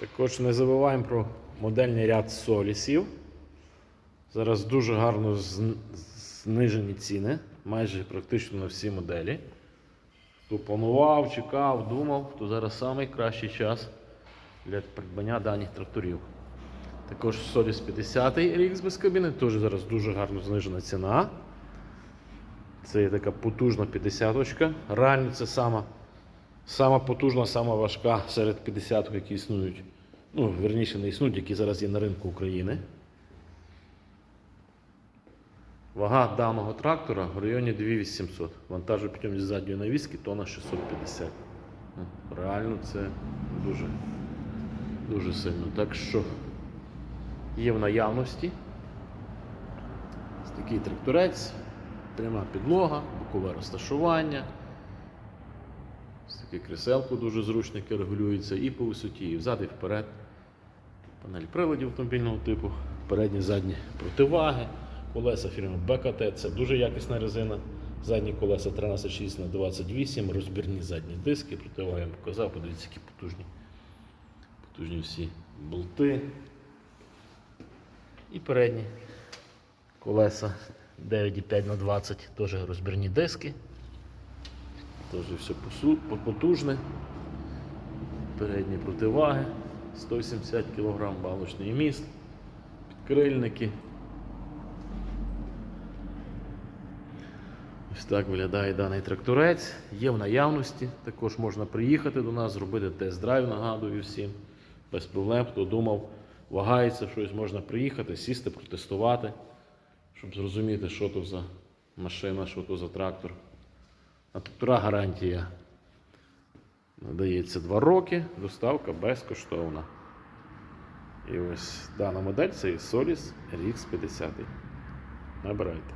Також не забуваємо про модельний ряд солісів. Зараз дуже гарно знижені ціни, майже практично на всі моделі. Хто планував, чекав, думав, то зараз найкращий час для придбання даних тракторів. Також Solis 50 рік без кабіни, теж зараз дуже гарно знижена ціна. Це є така потужна 50-очка. Реально це сама, сама потужна, сама важка серед 50 які існують. Ну, верніше не існують, які зараз є на ринку України. Вага даного трактора в районі 2800. Вантажопідйомність задньої навіски тонна 650. Ну, Реально це дуже, дуже сильно. Так що є в наявності. Такий тракторець, пряма підлога, бокове розташування. Ось таке кріселко дуже зручне, яке регулюється і по висоті, і взад, і вперед. Панель приладів автомобільного типу, передні задні противаги, колеса фірми БКТ, це дуже якісна резина. Задні колеса 13,6 на 28, розбірні задні диски, противаги я вам показав, подивіться, які потужні. Потужні всі болти. І передні колеса 9,5 на 20, теж розбірні диски. Теж все потужне. Передні противаги, 180 кг балочний міст, підкрильники. Ось так виглядає даний тракторець. Є в наявності. Також можна приїхати до нас, зробити тест-драйв, нагадую всім. Без проблем, хто думав, вагається щось, можна приїхати, сісти, протестувати, щоб зрозуміти, що то за машина, що то за трактор. На трактора гарантія надається 2 роки, доставка безкоштовна. І ось дана модель це і Solis RX50. Набирайте.